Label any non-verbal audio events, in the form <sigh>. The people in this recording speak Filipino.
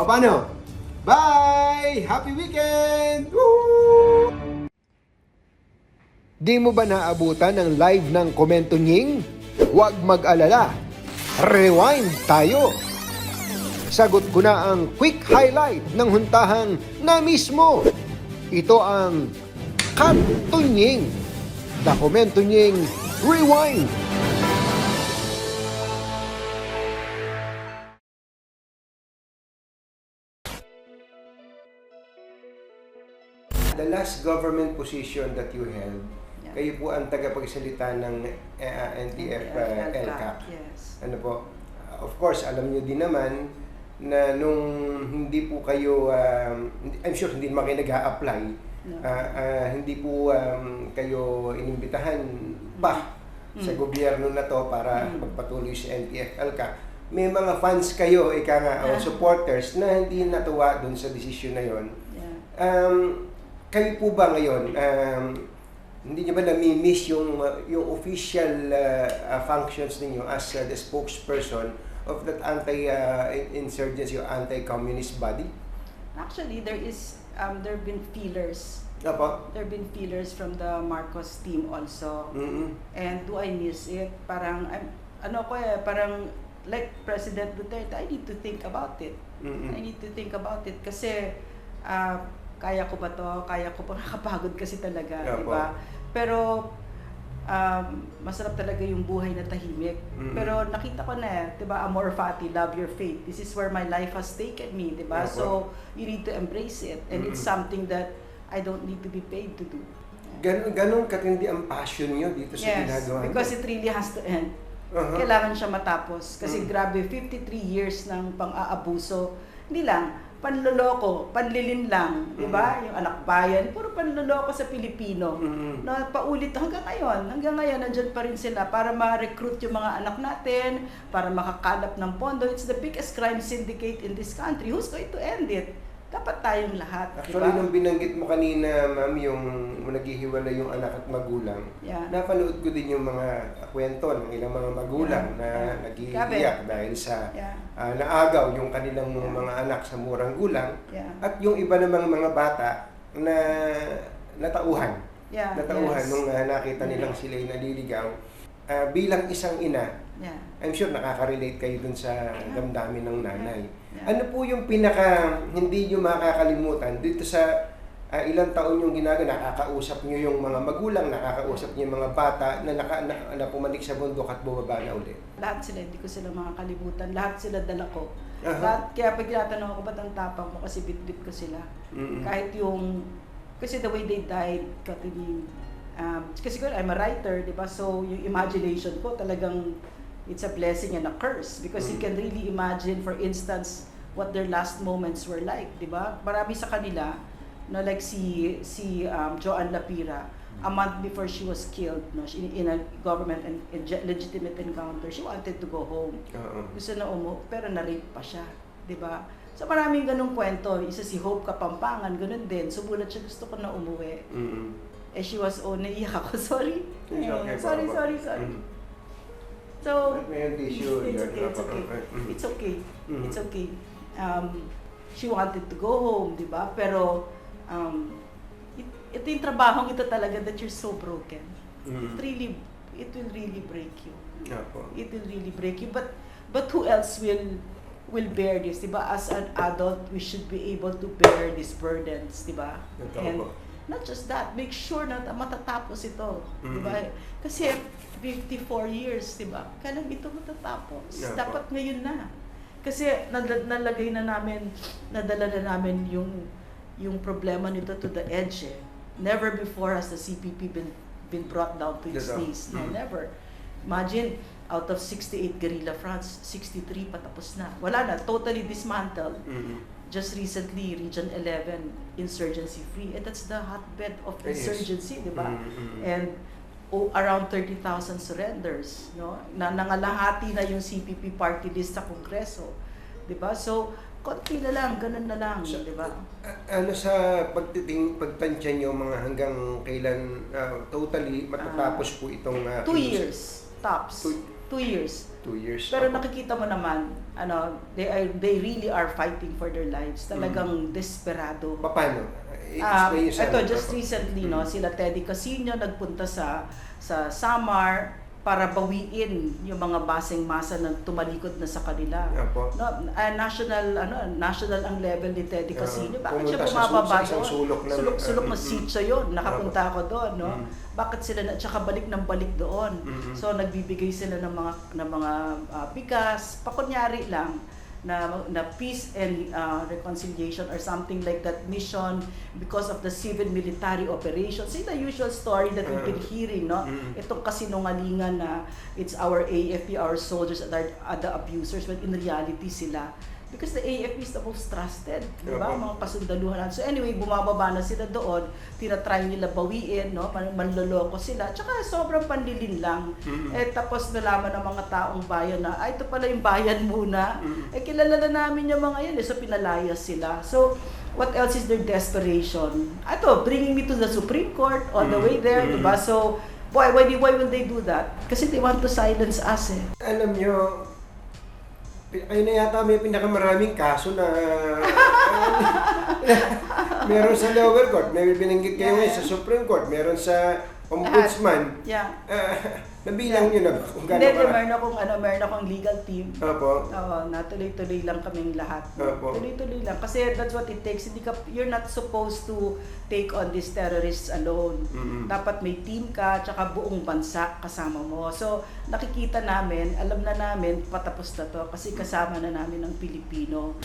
O paano? Bye! Happy weekend! Woo! Di mo ba naabutan ang live ng komento nying? Huwag mag-alala. Rewind tayo! Sagot ko na ang quick highlight ng huntahang na mismo. Ito ang Kantunying. The Komento Nying Rewind. The last government position that you held, Yeah. kayo po ang tagapagsalita ng uh, NTF uh, LCAC. Yes. Ano po? Uh, of course, alam niyo din naman na nung hindi po kayo, um, I'm sure hindi naman kayo nag-a-apply, No. ah, ah, hindi po um, kayo inimbitahan pa sa Mm. gobyerno na to para Mm. magpatuloy sa NTF LCAC. May mga fans kayo, ika nga, o Yeah. supporters na hindi natuwa dun sa desisyon na yon. Yeah. Um, kayo po ba ngayon, um, hindi niyo ba nami-miss yung, uh, yung official uh, uh, functions ninyo as uh, the spokesperson of that anti-insurgency or anti-communist body? Actually, there is um, there have been feelers. Apo? There have been feelers from the Marcos team also. Mm-mm. And do I miss it? Parang I'm, ano ko eh, parang like President Duterte, I need to think about it. Mm-mm. I need to think about it kasi ah, kaya ko ba to? Kaya ko pa <laughs> nakapagod kasi talaga, Yeah, di ba? Pero um, masarap talaga yung buhay na tahimik. Mm-mm. Pero nakita ko na eh, di ba? Amor fati, love your faith. This is where my life has taken me, di ba? Yeah. So, you need to embrace it. And it's Mm-mm. something that I don't need to be paid to do. Ganon, ganon katindi ang passion nyo dito sa Yes, ginagawa because it really has to end. Uh-huh. Kailangan siya matapos. Kasi Mm. grabe, 53 years ng pang-aabuso. Hindi lang, panloloko, panlilin lang, di ba? Yung anak bayan, puro panloloko sa Pilipino. Mm-mm. Na paulit hanggang ngayon, hanggang ngayon nandyan pa rin sila para ma-recruit yung mga anak natin, para makakalap ng pondo. It's the biggest crime syndicate in this country. Who's going to end it? Dapat tayong lahat, Actually, ba? nung binanggit mo kanina, ma'am, yung naghihiwalay yung anak at magulang, Yeah. napanood ko din yung mga kwento ng ilang mga magulang Yeah. na Yeah. naghihiyak dahil sa Yeah. ah, naagaw yung kanilang Yeah. mga anak sa murang gulang Yeah. at yung iba namang mga bata na natauhan. Yeah. Natauhan yes. nung ah, nakita nilang sila'y naliligaw. Ah, bilang isang ina, Yeah. I'm sure nakaka-relate kayo dun sa Yeah. damdamin ng nanay. Yeah. Ano po yung pinaka hindi nyo makakalimutan dito sa ah, ilang taon yung ginagawa, nakakausap nyo yung mga magulang, nakakausap nyo yung mga bata na, naka, na, na pumalik sa bundok at bumaba na ulit. Lahat sila, hindi ko sila makakalimutan. Lahat sila dala ko. Aha. Lahat, kaya pag tinatanong ako, ba't ang tapang mo? Kasi bit-bit ko sila. Mm-mm. Kahit yung, kasi the way they died, katiling, um, kasi ko, I'm a writer, di ba? So, yung imagination ko talagang, it's a blessing and a curse. Because you Mm. can really imagine, for instance, what their last moments were like, di ba? Marami sa kanila, na like si, si um, Joanne Lapira, a month before she was killed, no, she, in a government and in legitimate encounter, she wanted to go home Oo. gusto na umu pero na-rape pa siya, 'di ba? So maraming ganung kwento. Isa si Hope Kapampangan, ganun din. Subulat siya gusto ko na umuwi. Mm-mm. Eh she was oh, naiyak ako. Sorry. It's okay, sorry, Papa. sorry, sorry. Mm. So tissue. it's okay, it's okay. Mm. It's okay. Mhm. It's okay. Um, she wanted to go home, 'di ba? Pero um, it, ito yung trabahong ito talaga that you're so broken. Mm. It really it will really break you. Opo. it will really break you. But but who else will will bear this, 'di ba? As an adult, we should be able to bear these burdens, 'di ba? And. Not just that, make sure na matatapos ito, 'di ba? Mhm. Kasi 54 years, 'di ba? Kailan ito matatapos? Yeah, po. Dapat ngayon na. Kasi nal- nalagay na namin, nadala na namin yung yung problema nito to the edge. Eh. Never before has the CPP been been brought down to its Totoo. knees. No, Mhm. never. Imagine, out of 68 guerrilla fronts, 63 patapos na. Wala na, totally dismantled. Mhm. Just recently, Region 11, insurgency free. And that's the hotbed of insurgency, di ba? Mhm. And oh, around 30,000 surrenders, no? Na nangalahati na yung CPP party list sa Kongreso. Di ba? So, konti na lang, ganun na lang, So, di ba? Ano sa pagtiting pagtansya nyo mga hanggang kailan ah, totally matatapos po itong ah, Two years, tops. Two- two years. Two years. Pero Opo. nakikita mo naman, ano, they are they really are fighting for their lives. Talagang desperado. Paano? Ah, I-explain niyo sa ito just recently no, Mm. sila Teddy Casino nagpunta sa sa Samar para bawiin yung mga baseng masa na tumalikod na sa kanila. Opo. No, ah, national ano, national ang level ni Teddy Oo. Casino. Bakit siya bumababa doon? sulok na Mm, mm. sitio yun. Nakapunta ako doon, no? Mm. Bakit sila na tsaka balik ng balik doon? Mm-mm. So nagbibigay sila ng mga ng mga ah, bigas, pakunyari lang na na peace and ah, reconciliation or something like that mission because of the civil military operations. It's the usual story that we've been Uh, hearing, no? mm. Itong kasinungalingan na it's our AFP, our soldiers that are, are the abusers when in reality sila because the AFP is the most trusted, di ba? Mga kasundaluhan. So anyway, bumababa na sila doon, tinatry nila bawiin, no? Man- manloloko sila. Tsaka sobrang panlilin lang. Mm. Eh tapos nalaman ng mga taong bayan na, ay ito pala yung bayan muna. Mm. Eh kilala na namin yung mga yan, eh, so pinalayas sila. So what else is their desperation? Ito, bringing me to the Supreme Court on the Mm. way there, Mm. di ba? So why, why, why will they do that? Kasi they want to silence us eh. Alam nyo, kayo na yata may pinakamaraming kaso na <laughs> meron sa lower court, may binanggit kayo ngayon sa Supreme Court, meron sa ombudsman. Yeah. Ah, <laughs> nabilang nyo na ba kung gano'n hindi, meron akong, ano, meron akong legal team. Opo. Oo, natuloy-tuloy lang kaming lahat. Opo. Tuloy-tuloy lang. Kasi that's what it takes. Hindi ka, you're not supposed to take on these terrorists alone. Mm-mm. Dapat may team ka, tsaka buong bansa kasama mo. So, nakikita namin, alam na namin, patapos na to kasi kasama na namin ang Pilipino.